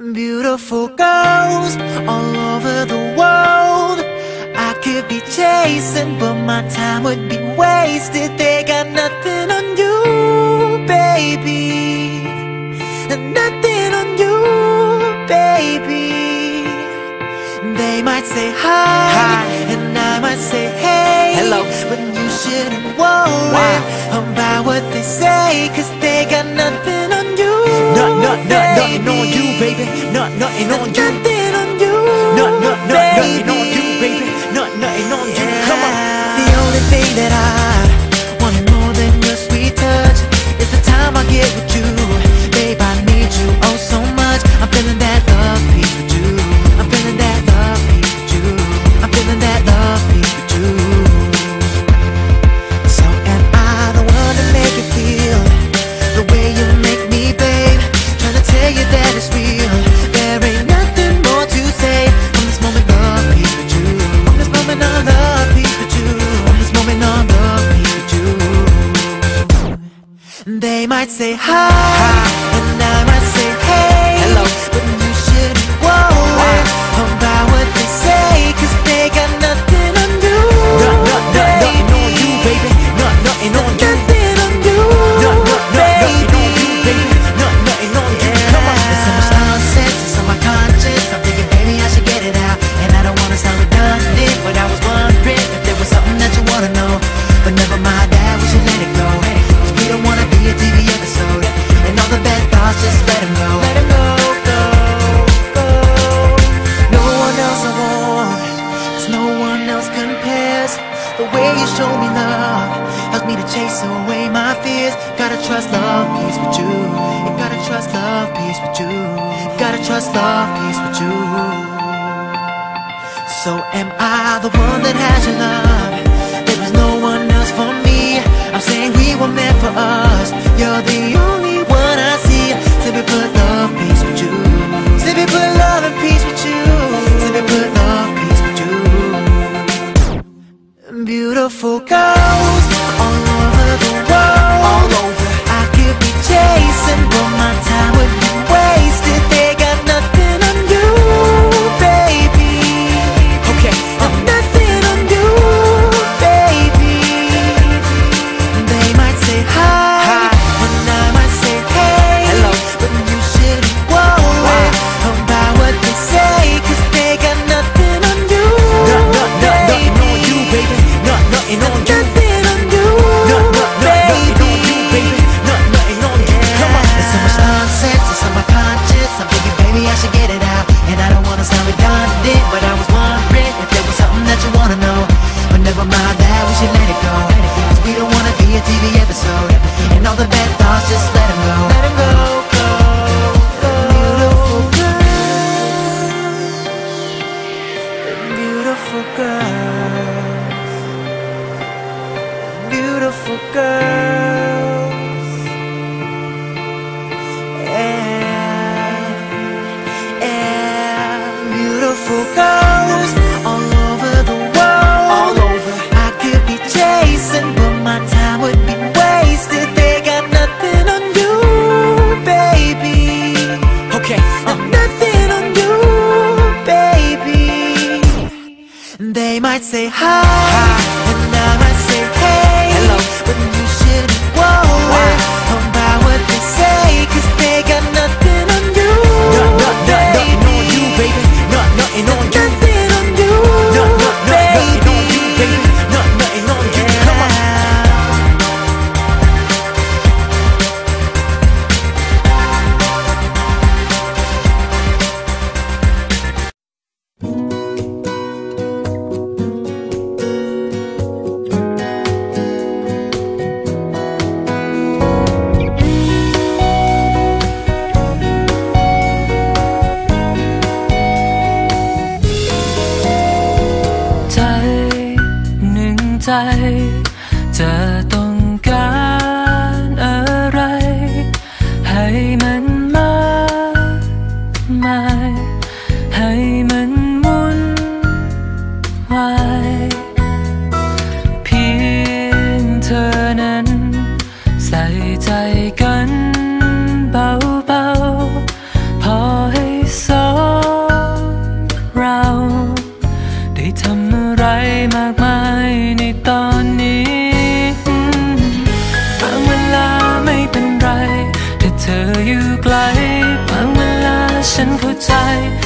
Beautiful girls all over the world. I could be chasing but my time would be wasted. They got nothing on you, baby. Nothing on you, baby. They might say hi, hi. and I might say hey Hello. But you shouldn't worry about what they say Cause they got nothing not, nothing on you, baby. Not, nothing on you. Nothing on you. baby. not, nothing on you. They might say hi. hi. away my fears. Gotta trust love, peace with you. Gotta trust love, peace with you. Gotta trust love, peace with you. So am I the one that has your love? There was no one else for me. I'm saying we were meant for us. You're the only one I see. Simply put love, peace with you. Simply put love and peace with you. Simply put love, peace with you. Beautiful girls. place and all my time would be wasted. girls and, and beautiful girls all over the world. All over. I could be chasing, but my time would be wasted. They got nothing on you, baby. Okay. Uh. Nothing on you, baby. They might say hi. hi. มันมากมาให้มันวุ่นวายเพียงเธอนั้น ใส่ใจกันเบา 在